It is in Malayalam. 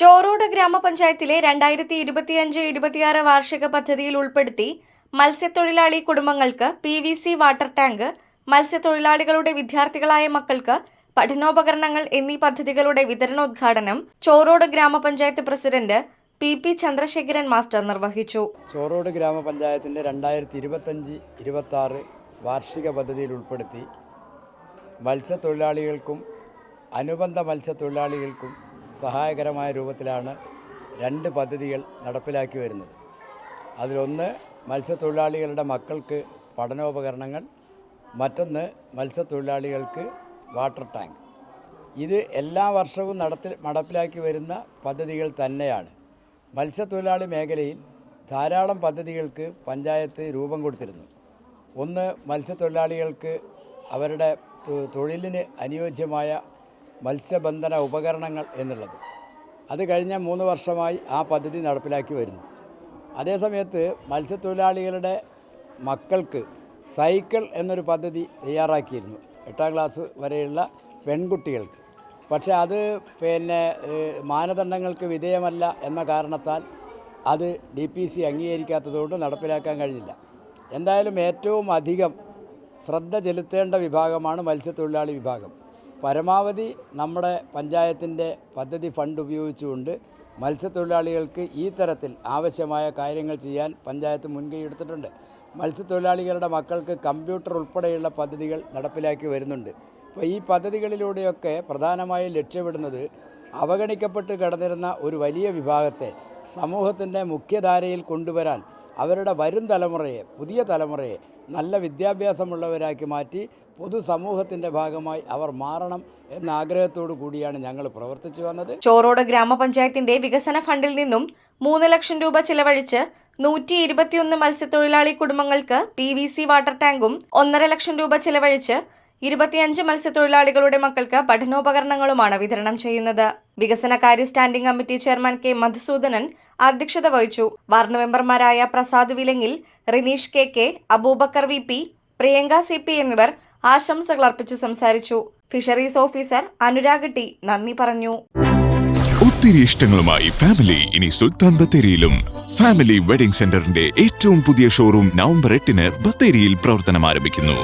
ചോറോട് ഗ്രാമപഞ്ചായത്തിലെ രണ്ടായിരത്തി ഇരുപത്തിയഞ്ച് ഇരുപത്തിയാറ് വാർഷിക പദ്ധതിയിൽ ഉൾപ്പെടുത്തി മത്സ്യത്തൊഴിലാളി കുടുംബങ്ങൾക്ക് P V C water tank മത്സ്യത്തൊഴിലാളികളുടെ വിദ്യാർത്ഥികളായ മക്കൾക്ക് പഠനോപകരണങ്ങൾ എന്നീ പദ്ധതികളുടെ വിതരണോദ്ഘാടനം ചോറോട് ഗ്രാമപഞ്ചായത്ത് president P P Chandrasekharan master നിർവഹിച്ചു. ചോറോട് ഗ്രാമപഞ്ചായത്തിന്റെ രണ്ടായിരത്തി ഇരുപത്തഞ്ച് ഇരുപത്താറ് വാർഷിക പദ്ധതിയിൽ ഉൾപ്പെടുത്തി മത്സ്യത്തൊഴിലാളികൾക്കും അനുബന്ധ മത്സ്യത്തൊഴിലാളികൾക്കും സഹായകരമായ രൂപത്തിലാണ് രണ്ട് പദ്ധതികൾ നടപ്പിലാക്കി വരുന്നത്. അതിലൊന്ന് മത്സ്യത്തൊഴിലാളികളുടെ മക്കൾക്ക് പഠനോപകരണങ്ങൾ മറ്റൊന്ന് മത്സ്യത്തൊഴിലാളികൾക്ക് വാട്ടർ ടാങ്ക്. ഇത് എല്ലാ വർഷവും നടത്തി നടപ്പിലാക്കി വരുന്ന പദ്ധതികൾ തന്നെയാണ്. മത്സ്യത്തൊഴിലാളി മേഖലയിൽ ധാരാളം പദ്ധതികൾക്ക് പഞ്ചായത്ത് രൂപം കൊടുത്തിരുന്നു. ഒന്ന് മത്സ്യത്തൊഴിലാളികൾക്ക് അവരുടെ തൊഴിലിന് അനുയോജ്യമായ മത്സ്യബന്ധന ഉപകരണങ്ങൾ എന്നുള്ളത്. അത് കഴിഞ്ഞ മൂന്ന് വർഷമായി ആ പദ്ധതി നടപ്പിലാക്കി വരുന്നു. അതേസമയത്ത് മത്സ്യത്തൊഴിലാളികളുടെ മക്കൾക്ക് സൈക്കിൾ എന്നൊരു പദ്ധതി തയ്യാറാക്കിയിരുന്നു എട്ടാം ക്ലാസ് വരെയുള്ള പെൺകുട്ടികൾക്ക്. പക്ഷേ അത് പിന്നെ മാനദണ്ഡങ്ങൾക്ക് വിധേയമല്ല എന്ന കാരണത്താൽ അത് ഡി പി സി അംഗീകരിക്കാത്തതുകൊണ്ട് നടപ്പിലാക്കാൻ കഴിഞ്ഞില്ല. എന്തായാലും ഏറ്റവും അധികം ശ്രദ്ധ ചെലുത്തേണ്ട വിഭാഗമാണ് മത്സ്യത്തൊഴിലാളി വിഭാഗം. പരമാവധി നമ്മുടെ പഞ്ചായത്തിന്റെ പദ്ധതി ഫണ്ട് ഉപയോഗിച്ചുകൊണ്ട് മത്സ്യത്തൊഴിലാളികൾക്ക് ഈ തരത്തിൽ ആവശ്യമായ കാര്യങ്ങൾ ചെയ്യാൻ പഞ്ചായത്ത് മുൻകൈ എടുത്തിട്ടുണ്ട്. മത്സ്യത്തൊഴിലാളികളുടെ മക്കൾക്ക് കമ്പ്യൂട്ടർ ഉൾപ്പെടെയുള്ള പദ്ധതികൾ നടപ്പിലാക്കി വരുന്നുണ്ട്. അപ്പോൾ ഈ പദ്ധതികളിലൂടെയൊക്കെ പ്രധാനമായും ലക്ഷ്യമിടുന്നത് അവഗണിക്കപ്പെട്ട് കിടന്നിരുന്ന ഒരു വലിയ വിഭാഗത്തെ സമൂഹത്തിന്റെ മുഖ്യധാരയിൽ കൊണ്ടുവരാൻ അവരുടെ വരും തലമുറയെ പുതിയ തലമുറയെ നല്ല വിദ്യാഭ്യാസമുള്ളവരാക്കി മാറ്റി പൊതുസമൂഹത്തിന്റെ ഭാഗമായി അവർ മാറണം എന്ന ആഗ്രഹത്തോടു കൂടിയാണ് ഞങ്ങൾ പ്രവർത്തിച്ചു വന്നത്. ചോറോട് ഗ്രാമപഞ്ചായത്തിന്റെ വികസന ഫണ്ടിൽ നിന്നും മൂന്ന് ലക്ഷം രൂപ ചിലവഴിച്ച് നൂറ്റി ഇരുപത്തിയൊന്ന് മത്സ്യത്തൊഴിലാളി കുടുംബങ്ങൾക്ക് പി വി സി വാട്ടർ ടാങ്കും ഒന്നര ലക്ഷം രൂപ ചിലവഴിച്ച് ഇരുപത്തിയഞ്ച് മത്സ്യത്തൊഴിലാളികളുടെ മക്കൾക്ക് പഠനോപകരണങ്ങളുമാണ് വിതരണം ചെയ്യുന്നത്. വികസനകാര്യ standing committee chairman K Madhusoodanan അധ്യക്ഷത വഹിച്ചു. വാർഡ് മെമ്പർമാരായ Prasad Vilangil Rineesh K K Aboobacker V P Priyanka C P എന്നിവർ ആശംസകൾ അർപ്പിച്ചു സംസാരിച്ചു. ഫിഷറീസ് ഓഫീസർ അനുരാഗ് ടി നന്ദി പറഞ്ഞു. ഒത്തിരി ഇഷ്ടങ്ങളുമായി ഫാമിലി ഇനി സുൽത്താൻ ബത്തേരിയിലും. ഫാമിലി വെഡിംഗ് സെന്ററിന്റെ ഏറ്റവും പുതിയ ഷോറൂം നവംബർ എട്ടിന് ബത്തേരിയിൽ പ്രവർത്തനം ആരംഭിക്കുന്നു